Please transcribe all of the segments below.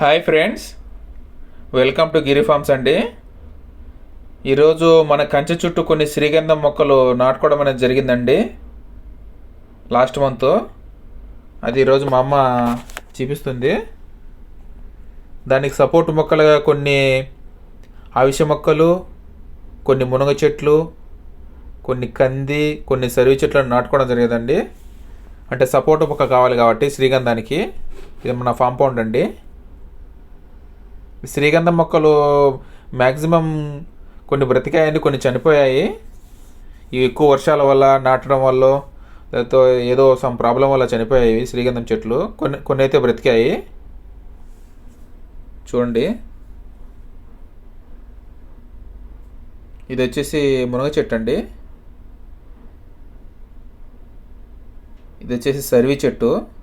Hi friends welcome to Giri farms అండి ఈరోజు మన కంచె చుట్టూ కొన్ని శ్రీగంధం మొక్కలు నాటుకోవడం అనేది జరిగిందండి. లాస్ట్ మంత్ అది ఈరోజు మా అమ్మ చూపిస్తుంది. దానికి సపోర్ట్ మొక్కలుగా కొన్ని అవిసె మొక్కలు కొన్ని మునగ చెట్లు కొన్ని కంది కొన్ని సరివి చెట్లను నాటుకోవడం జరిగేదండి. అంటే సపోర్ట్ మొక్క కావాలి కాబట్టి శ్రీగంధానికి. ఇది మన ఫాంపౌండ్ అండి. శ్రీగంధం మొక్కలు మ్యాక్సిమం కొన్ని బ్రతికాయండి కొన్ని చనిపోయాయి. ఇవి ఎక్కువ వర్షాల వల్ల నాటడం వల్ల లేకపోతే ఏదో సమ్ ప్రాబ్లం వల్ల చనిపోయాయి శ్రీగంధం చెట్లు. కొన్ని కొన్ని అయితే బ్రతికాయి. చూడండి. ఇది వచ్చేసి మునగ చెట్టు అండి. ఇది వచ్చేసి సర్వి చెట్టు.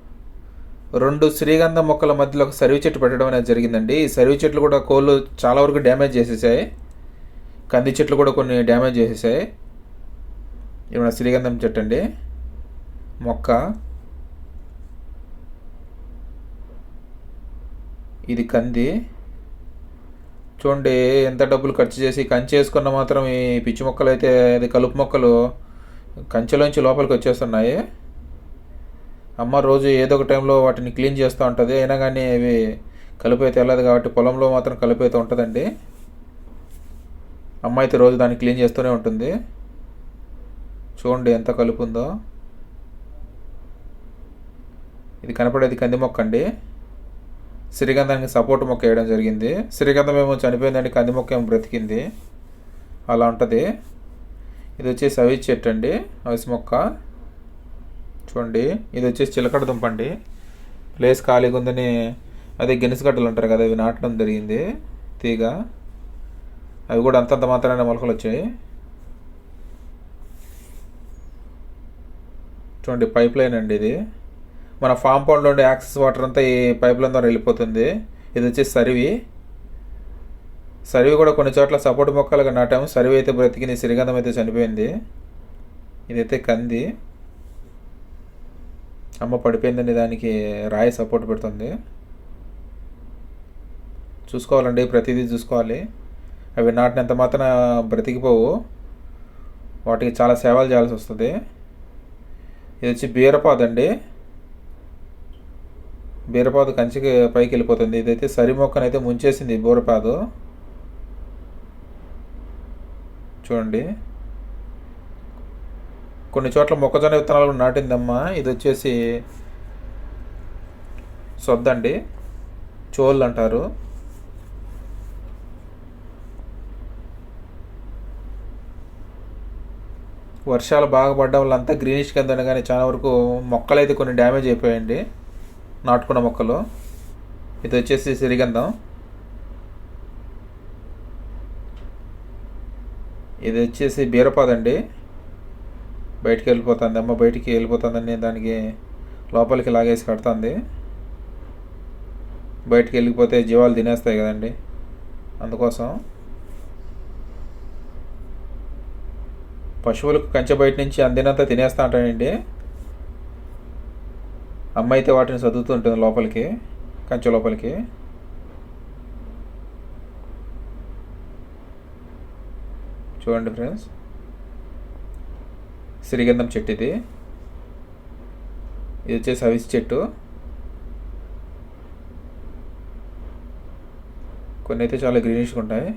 రెండు శ్రీగంధం మొక్కల మధ్యలో ఒక సరివి చెట్టు పెట్టడం అనేది జరిగిందండి. ఈ సరివి చెట్లు కూడా కోళ్ళు చాలా వరకు డ్యామేజ్ చేసేసాయి. కంది చెట్లు కూడా కొన్ని డ్యామేజ్ చేసేసాయి. ఇది శ్రీగంధం చెట్టు అండి? మొక్క. ఇది కంది. చూడండి ఎంత డబ్బులు ఖర్చు చేసి కంచె వేసుకున్న మాత్రం ఈ పిచ్చి మొక్కలు అయితే అది కలుపు మొక్కలు కంచెలోంచి లోపలికి వచ్చేస్తున్నాయి. అమ్మ రోజు ఏదో ఒక టైంలో వాటిని క్లీన్ చేస్తూ ఉంటుంది. అయినా కానీ అవి కలుపు అయితే వెళ్ళదు కాబట్టి పొలంలో మాత్రం కలుపు అయితే ఉంటుందండి. అమ్మ అయితే రోజు దాన్ని క్లీన్ చేస్తూనే ఉంటుంది. చూడండి ఎంత కలుపు ఉందో ఇది కనపడేది కంది మొక్క అండి. శ్రీగంధానికి సపోర్ట్ మొక్క వేయడం జరిగింది. శ్రీగంధం ఏమో చనిపోయిందండి కంది మొక్క ఏమో బ్రతికింది. అలా ఉంటుంది. ఇది వచ్చేసి అవిసి చెట్టు అండి అవిసి మొక్క. చూడండి ఇది వచ్చేసి చిలకడ దుంప అండి. ప్లేస్ ఖాళీగా ఉందని అదే గెనిసగడ్డలు అంటారు కదా అవి నాటడం జరిగింది తీగ. అవి కూడా అంతంత మాత్రమే మొలకలు వచ్చాయి. చూడండి పైప్ లైన్ అండి ఇది. మన ఫామ్ పౌండ్లో ఉండే యాక్సెస్ వాటర్ అంతా ఈ పైప్ లైన్ ద్వారా వెళ్ళిపోతుంది. ఇది వచ్చేసి సరివి. సరివి కూడా కొన్ని చోట్ల సపోర్ట్ మొక్కలుగా నాటాము. సరివి అయితే బ్రతికింది సిరిగంధం అయితే చనిపోయింది. ఇదైతే కంది. అమ్మ పడిపోయిందండి దానికి రాయి సపోర్ట్ పెడుతుంది. చూసుకోవాలండి ప్రతిదీ చూసుకోవాలి. అవి నాటినంత మాత్రం బ్రతికిపోవు. వాటికి చాలా సేవలు చేయాల్సి వస్తుంది. ఇది వచ్చి బీరపాదండి బీరపాదు కంచికి పైకి వెళ్ళిపోతుంది. ఇదైతే సరి మొక్కనైతే ముంచేసింది బీరపాదు. చూడండి. కొన్ని చోట్ల మొక్కజొన్న విత్తనాలు కూడా నాటిందమ్మా. ఇది వచ్చేసి సొద్దండి. చోళ్ళు అంటారు. వర్షాలు బాగా పడ్డం వల్ల అంతా గ్రీనిష్ కింద కానీ చాలా వరకు మొక్కలు అయితే కొన్ని డ్యామేజ్ అయిపోయాయండి. నాటుకున్న మొక్కలు. ఇది వచ్చేసి సిరిగంధం. ఇది వచ్చేసి బీరపాదండి. బయటికి వెళ్ళిపోతుంది అమ్మ బయటికి వెళ్ళిపోతుందని దానికి లోపలికి లాగేసి కడుతుంది. బయటికి వెళ్ళిపోతే జీవాలు తినేస్తాయి కదండి. అందుకోసం పశువులకు కంచె బయట నుంచి అందినంత తినేస్తా అంటానండి. అమ్మ అయితే వాటిని చదువుతుంటుంది లోపలికి కంచె లోపలికి. చూడండి ఫ్రెండ్స్. సిరిగంధం చెట్టు ఇది. ఇది వచ్చేసి అవిసి చెట్టు. కొన్ని అయితే చాలా గ్రీనిష్గా ఉంటాయి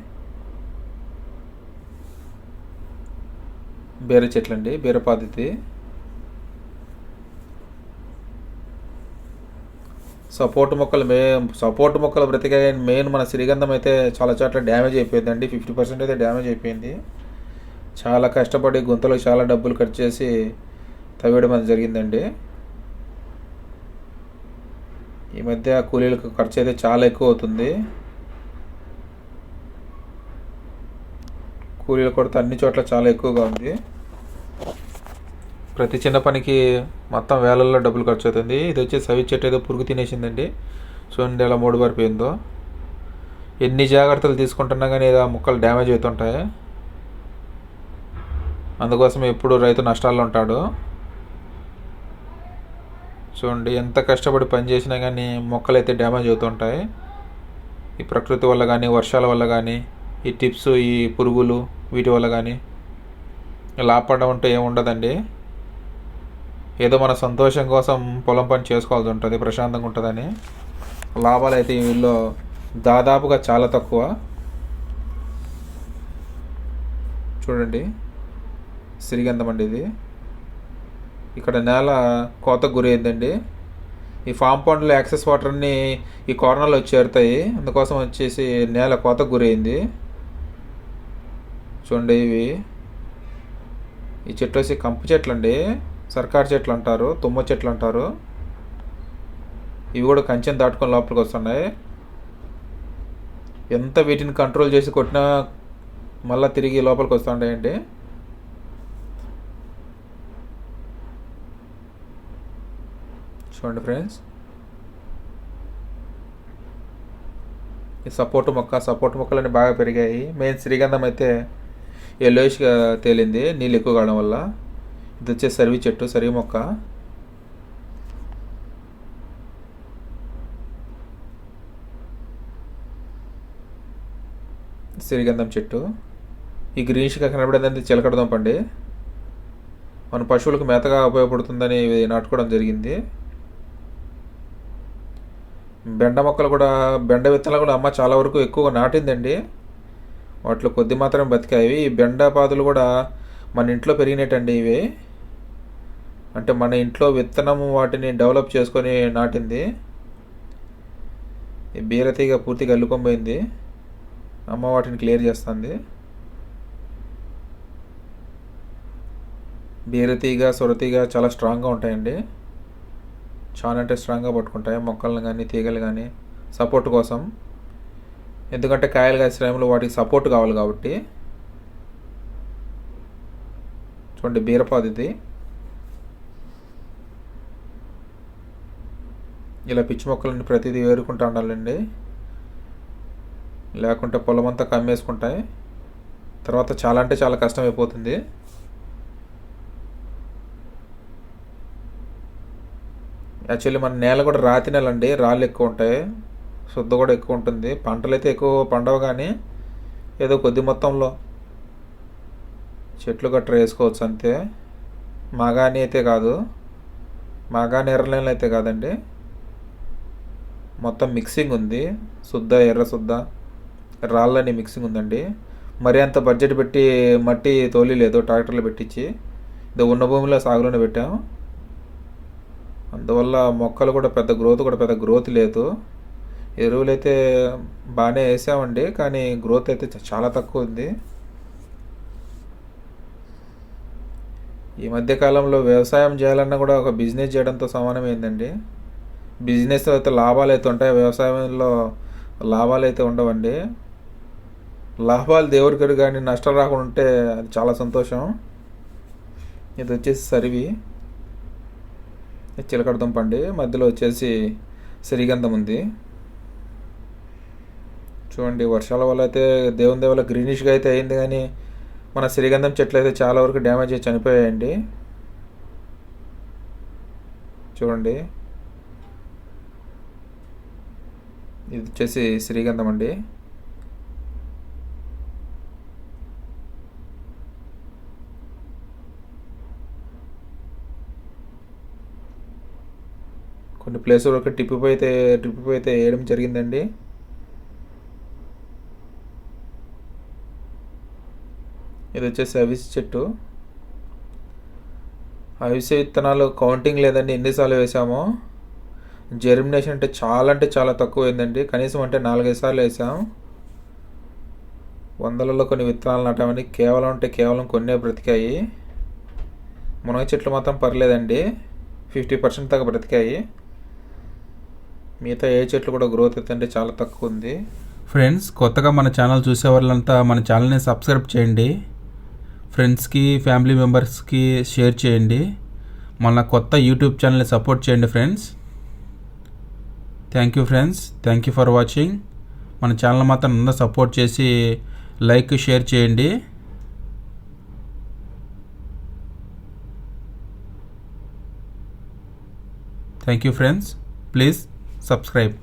బీర చెట్లు అండి బీర పద్ధతి సపోర్ట్ మొక్కలు మే సపోర్ట్ మొక్కలు బ్రతికే మెయిన్ మన శ్రీగంధం అయితే చాలా చోట్ల డ్యామేజ్ అయిపోయిందండి. ఫిఫ్టీ పర్సెంట్ అయితే డ్యామేజ్ అయిపోయింది. చాలా కష్టపడి గుంతలో చాలా డబ్బులు ఖర్చు చేసి తవ్వేయడం అది జరిగిందండి. ఈ మధ్య కూలీలకు ఖర్చు అయితే చాలా ఎక్కువ అవుతుంది. కూలీల కొరత అన్ని చోట్ల చాలా ఎక్కువగా ఉంది. ప్రతి చిన్న పనికి మొత్తం వేలల్లో డబ్బులు ఖర్చు అవుతుంది. ఇది వచ్చి సవి చెట్టు ఏదో పురుగు తినేసిందండి. చూడండి ఎలా మూడు పారిపోయిందో ఎన్ని జాగ్రత్తలు తీసుకుంటున్నా కానీ ఆ ముక్కలు డ్యామేజ్ అవుతుంటాయి. అందుకోసం ఎప్పుడు రైతు నష్టాల్లో ఉంటాడు. చూడండి ఎంత కష్టపడి పని చేసినా కానీ మొక్కలు అయితే డ్యామేజ్ అవుతుంటాయి. ఈ ప్రకృతి వల్ల కానీ వర్షాల వల్ల కానీ ఈ టిప్స్ ఈ పురుగులు వీటి వల్ల కానీ లాభపడడం అంటే ఏముండదండి ఏదో మన సంతోషం కోసం పొలం పని చేసుకోవాల్సి ఉంటుంది ప్రశాంతంగా ఉంటుందని. లాభాలు అయితే వీళ్ళలో వీళ్ళు దాదాపుగా చాలా తక్కువ. చూడండి. సిరిగంధం అండి ఇది. ఇక్కడ నేల కోతకు గురైందండి. ఈ ఫామ్ యాక్సెస్ వాటర్ ఈ కార్నర్లో వచ్చి చేరుతాయి. అందుకోసం వచ్చేసి నేల కోతకు గురైంది. చూడండి ఇవి. ఈ చెట్లు వచ్చి కంప చెట్లు అండి సర్కారు చెట్లు అంటారు తుమ్మ చెట్లు అంటారు. ఇవి కూడా కంచెని దాటుకొని లోపలికి వస్తున్నాయి. ఎంత వీటిని కంట్రోల్ చేసి కొట్టినా మళ్ళీ తిరిగి లోపలికి వస్తుంటాయండి. చూడండి ఫ్రెండ్స్. ఈ సపోర్ట్ మొక్క సపోర్ట్ మొక్కలన్నీ బాగా పెరిగాయి. మెయిన్ శ్రీగంధం అయితే ఎల్లోయిష్గా తేలింది నీళ్ళు ఎక్కువ కావడం వల్ల. ఇది వచ్చే సరివి చెట్టు సరివి మొక్క. సిరిగంధం చెట్టు. ఈ గ్రీన్ష్గా కనబడేదంటే చిలకడ దుంపండి. మన పశువులకు మేతగా ఉపయోగపడుతుందని నాటుకోవడం జరిగింది. బెండ మొక్కలు కూడా బెండ విత్తనాలు కూడా అమ్మ చాలా వరకు ఎక్కువగా నాటిందండి. వాటిలో కొద్ది మాత్రం బతికాయి. ఈ బెండ పాదులు కూడా మన ఇంట్లో పెరిగినట్టండి ఇవి. అంటే మన ఇంట్లో విత్తనము వాటిని డెవలప్ చేసుకొని నాటింది. ఈ బీరతీగ పూర్తిగా అల్లుకొనిపోయింది. అమ్మ వాటిని క్లియర్ చేస్తుంది. బీరతీగ సొరతీగ చాలా స్ట్రాంగ్గా ఉంటాయండి. చాలా అంటే స్ట్రాంగ్గా పట్టుకుంటాయి. మొక్కలను కానీ తీగలు కానీ సపోర్ట్ కోసం. ఎందుకంటే కాయలు కాసే టైంలో వాటికి సపోర్ట్ కావాలి కాబట్టి. చూడండి బీరపాది ఇది. ఇలా పిచ్చి మొక్కలని ప్రతిదీ వేరుకుంటూ ఉండాలండి. లేకుంటే పొలం అంతా కమ్మేసుకుంటాయి. తర్వాత చాలా అంటే చాలా కష్టం యాక్చువల్లీ మన నేల కూడా రాతి నేల అండి రాళ్ళు ఎక్కువ ఉంటాయి. శుద్ధ కూడా ఎక్కువ ఉంటుంది. పంటలు అయితే ఎక్కువ పండవు కానీ ఏదో కొద్ది మొత్తంలో చెట్లు గట్రా వేసుకోవచ్చు అంతే. మాగాని అయితే కాదు. మాగాని ఎర్రలేన్లు అయితే కాదండి. మొత్తం మిక్సింగ్ ఉంది. శుద్ధ ఎర్ర శుద్ధ రాళ్ళని మిక్సింగ్ ఉందండి. మరి అంత బడ్జెట్ పెట్టి మట్టి తోలి లేదు ట్రాక్టర్లు పెట్టించి. ఇది ఉన్న భూమిలో సాగులోనే పెట్టాం అందువల్ల మొక్కలు కూడా పెద్ద గ్రోత్ కూడా పెద్ద గ్రోత్ లేదు. ఎరువులు అయితే బాగానే వేసామండి కానీ గ్రోత్ అయితే చాలా తక్కువ ఉంది. ఈ మధ్య కాలంలో వ్యవసాయం చేయాలన్నా కూడా ఒక బిజినెస్ చేయడంతో సమానమైందండి బిజినెస్ అయితే లాభాలు అయితే ఉంటాయి వ్యవసాయంలో లాభాలు అయితే ఉండవండి. లాభాలు దేవుడికడు కానీ నష్టం రాకుండా ఉంటే అది చాలా సంతోషం. ఇది వచ్చేసి సరివి. చిలకడదుంప చిలకడ దుంప అండి మధ్యలో వచ్చేసి సిరిగంధం ఉంది. చూడండి వర్షాల వల్ల అయితే దేవుని దేవుల గ్రీనిష్గా అయితే అయింది కానీ మన సిరిగంధం చెట్లు అయితే చాలా వరకు డ్యామేజ్ అయ్యి చనిపోయాయండి. చూడండి. ఇది వచ్చేసి శ్రీగంధం అండి. కొన్ని ప్లేస్ అయితే టిప్పిపోయితే అయితే వేయడం జరిగిందండి. ఇది వచ్చేసి అవిసె చెట్టు. అవిసె విత్తనాలు కౌంటింగ్ లేదండి ఎన్నిసార్లు వేసామో. జెర్మినేషన్ అంటే చాలా అంటే చాలా తక్కువ అయిందండి కనీసం అంటే నాలుగైదు సార్లు వేసాం. వందలలో కొన్ని విత్తనాలు నాటామని కేవలం అంటే కేవలం కొన్నే బ్రతికాయి. మునగ చెట్లు మాత్రం పర్లేదండి ఫిఫ్టీ పర్సెంట్ దాకా బ్రతికాయి. మిగతా ఏ చెట్లు కూడా గ్రోత్ అయితే అంటే చాలా తక్కువ ఉంది. ఫ్రెండ్స్ కొత్తగా మన ఛానల్ చూసే వాళ్ళంతా మన ఛానల్ని సబ్స్క్రైబ్ చేయండి. ఫ్రెండ్స్కి ఫ్యామిలీ మెంబర్స్కి షేర్ చేయండి. మన కొత్త యూట్యూబ్ ఛానల్ని సపోర్ట్ చేయండి friends thank you friends thank you for watching మన ఛానల్ మాత్రం అందరూ సపోర్ట్ చేసి లైక్ షేర్ చేయండి. Thank you friends please subscribe.